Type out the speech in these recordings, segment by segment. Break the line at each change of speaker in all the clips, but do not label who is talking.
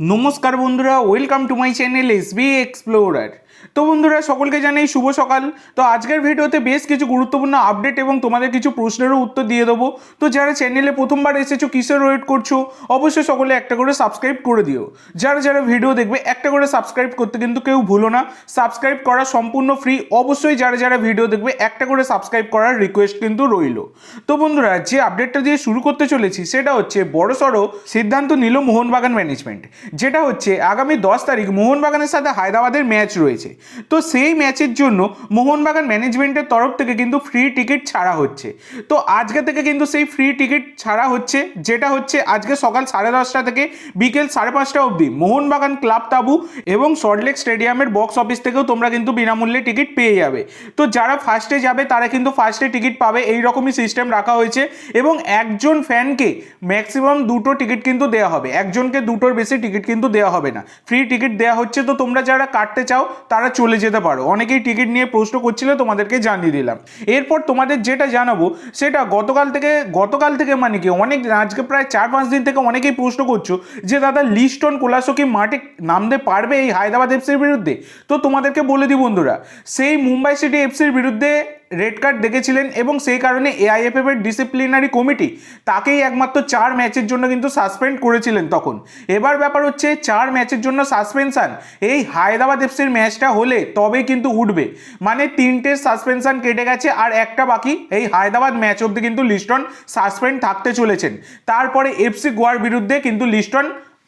নমস্কার বন্ধুরা welcome to my channel S B explorer তো বন্ধুরা, সকলকে জানাই শুভ সকাল। তো আজকের ভিডিওতে বেশ কিছু গুরুত্বপূর্ণ আপডেট এবং তোমাদের কিছু প্রশ্নেরও উত্তর দিয়ে দেবো। তো যারা চ্যানেলে প্রথমবার এসেছ, কিসের ওয়েট করছ, অবশ্যই সকলে একটা করে সাবস্ক্রাইব করে দিও। যারা যারা ভিডিও দেখবে, একটা করে সাবস্ক্রাইব করতে কিন্তু কেউ ভুলো না। সাবস্ক্রাইব করা সম্পূর্ণ ফ্রি অবশ্যই যারা যারা ভিডিও দেখবে, একটা করে সাবস্ক্রাইব করার রিকোয়েস্ট কিন্তু রইল। তো বন্ধুরা, যে আপডেটটা দিয়ে শুরু করতে চলেছি, সেটা হচ্ছে বড়সড় সিদ্ধান্ত নিল মোহনবাগান ম্যানেজমেন্ট যেটা হচ্ছে আগামী দশ তারিখ মোহনবাগানের সাথে হায়দ্রাবাদের ম্যাচ রয়েছে। তো সেই ম্যাচের জন্য মোহনবাগান ম্যানেজমেন্টের তরফ থেকে কিন্তু ফ্রি টিকিট ছাড়া হচ্ছে। তো আজকে থেকে কিন্তু সেই ফ্রি টিকিট ছাড়া হচ্ছে, যেটা হচ্ছে আজকে সকাল সাড়ে দশটা থেকে বিকেল সাড়ে পাঁচটা অবধি মোহনবাগান ক্লাব তাবু এবং সল্টলেক স্টেডিয়ামের বক্স অফিস থেকেও তোমরা কিন্তু বিনামূল্যে টিকিট পেয়ে যাবে। তো যারা ফার্স্টে যাবে, তারা কিন্তু ফার্স্টে টিকিট পাবে। এই রকমই সিস্টেম রাখা হয়েছে এবং একজন ফ্যানকে ম্যাক্সিমাম দুটো টিকিট কিন্তু দেওয়া হবে। একজনকে দুটোর বেশি টিকিট কিন্তু দেওয়া হবে না। ফ্রি টিকিট দেওয়া হচ্ছে তো তোমরা যারা কাটতে চাও, তারা চলে যেতে পারো। অনেকেই টিকিট নিয়ে প্রশ্ন করছিলে, তোমাদেরকে জানিয়ে দিলাম। এরপর তোমাদের যেটা জানাব, সেটা গতকাল থেকে গতকাল থেকে মানে কি, অনেক, আজকে প্রায় চার পাঁচ দিন থেকে অনেকেই প্রশ্ন করছ যে, দাদা, লিস্টন কোলাসো কি মাঠে নামতে পারবে এই হায়দ্রাবাদ এফসির বিরুদ্ধে? তো তোমাদেরকে বলে দিই বন্ধুরা, সেই মুম্বাই সিটি এফসির বিরুদ্ধে রেড কার্ড দেখেছিলেন এবং সেই কারণে এআইএফএফ এর ডিসিপ্লিনারি কমিটি তাকেই একমাত্র চার ম্যাচের জন্য কিন্তু সাসপেন্ড করেছিলেন তখন। এবার ব্যাপার হচ্ছে, চার ম্যাচের জন্য সাসপেনশান এই হায়দ্রাবাদ এফসির ম্যাচটা হলে তবে কিন্তু উঠবে। মানে তিনটে সাসপেনশান কেটে গেছে আর একটা বাকি, এই হায়দ্রাবাদ ম্যাচ অবধি কিন্তু লিস্টন সাসপেন্ড থাকতে চলেছেন। তারপরে এফসি গোয়ার বিরুদ্ধে কিন্তু লিস্টন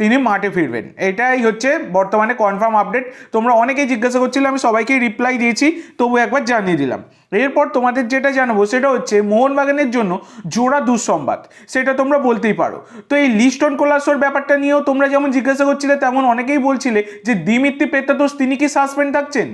তিনি মাঠে ফিরবেন। এটাই হচ্ছে বর্তমানে কনফার্ম আপডেট তোমরা অনেকেই জিজ্ঞাসা করছিলে, আমি সবাইকেই রিপ্লাই দিয়েছি, তবু একবার জানিয়ে দিলাম। এরপর তোমাদের যেটা জানাব সেটা হচ্ছে মোহনবাগানের জন্য জোড়া দুঃসংবাদ। সেটা তোমরা বলতেই পারো। তো এই লিস্টন কোলাসোর ব্যাপারটা নিয়েও তোমরা যেমন জিজ্ঞাসা করছিলে, তেমন অনেকেই বলছিলে যে দিমিত্রি পেত্তাদোস তিনি কি সাসপেন্ড থাকছেন?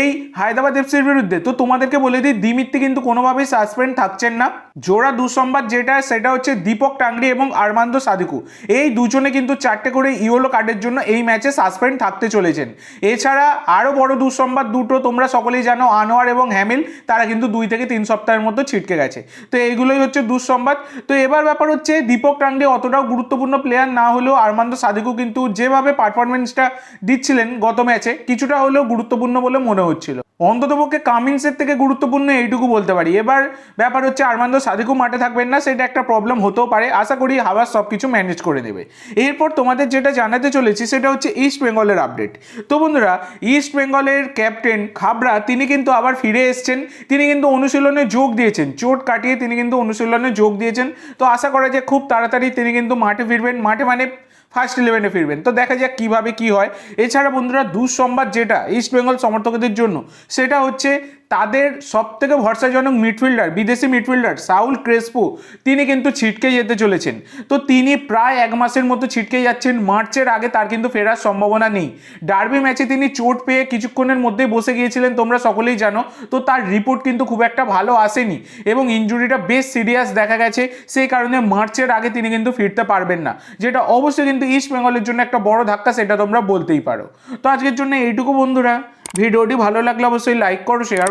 এই হায়দ্রাবাদ এফসির বিরুদ্ধে। তো তোমাদেরকে বলে দিই দিমিত্রি কিন্তু কোনোভাবেই সাসপেন্ড থাকছেন না। জোড়া দুঃসংবাদ যেটা, সেটা হচ্ছে দীপক টাংরি এবং আরমান্দ সাদিকু। এই দুজনে কিন্তু চারটে করে ইওলো কার্ডের জন্য এই ম্যাচে সাসপেন্ড থাকতে চলেছেন। এছাড়া আরও বড় দুঃসংবাদ দুটো তোমরা সকলেই জানো, আনোয়ার এবং হ্যামিল তারা কিন্তু দুই থেকে তিন সপ্তাহের মধ্যে ছিটকে গেছে। তো এইগুলোই হচ্ছে দুঃসংবাদ। তো এবার ব্যাপার হচ্ছে দীপক টাংরি অতটাও গুরুত্বপূর্ণ প্লেয়ার না হলেও আরমান্দ সাদিকু কিন্তু যেভাবে পারফরমেন্সটা দিচ্ছিলেন গত ম্যাচে কিছুটা হলেও গুরুত্বপূর্ণ বলে মনে হচ্ছিল। অন্ততপক্ষে কামিংসের থেকে গুরুত্বপূর্ণ এইটুকু বলতে পারি। এবার ব্যাপার হচ্ছে, আরমান্দ সাদিকু মাঠে থাকবেন না, সেটা একটা প্রবলেম হতেও পারে। আশা করি হাওয়ার সব কিছু ম্যানেজ করে দেবে। এরপর তোমাদের যেটা জানাতে চলেছি, সেটা হচ্ছে ইস্ট বেঙ্গলের আপডেট তো বন্ধুরা ইস্ট বেঙ্গলের ক্যাপ্টেন খাবরা, তিনি কিন্তু আবার ফিরে এসছেন। তিনি কিন্তু অনুশীলনে যোগ দিয়েছেন। চোট কাটিয়ে তিনি কিন্তু অনুশীলনে যোগ দিয়েছেন। তো আশা করা যায়, খুব তাড়াতাড়ি তিনি কিন্তু মাঠে ফিরবেন। মাঠে মানে ফার্স্ট ইলেভেনে ফিরবেন। তো দেখা যাক কীভাবে কী হয়। এছাড়া বন্ধুরা, দুঃসংবাদ যেটা ইস্ট বেঙ্গল সমর্থকদের জন্য, সেটা হচ্ছে তাদের সব থেকে ভরসাজনক মিডফিল্ডার বিদেশি মিডফিল্ডার সাউল ক্রেসপো, তিনি কিন্তু ছিটকে যেতে চলেছেন। তো তিনি প্রায় এক মাসের মতো ছিটকে যাচ্ছেন, মার্চের আগে তার কিন্তু ফেরার সম্ভাবনা নেই। ডার্বি ম্যাচে তিনি চোট পেয়ে কিছুক্ষণের মধ্যেই বসে গিয়েছিলেন, তোমরা সকলেই জানো। তো তার রিপোর্ট কিন্তু খুব একটা ভালো আসেনি এবং ইঞ্জুরিটা বেশ সিরিয়াস দেখা গেছে। সেই কারণে মার্চের আগে তিনি কিন্তু ফিরতে পারবেন না, যেটা অবশ্যই কিন্তু ইস্ট বেঙ্গলের জন্য একটা বড় ধাক্কা, সেটা তোমরা বলতেই পারো। তো আজকের জন্য এইটুকু বন্ধুরা। ভিডিওটি ভালো লাগলে অবশ্যই লাইক করো শেয়ার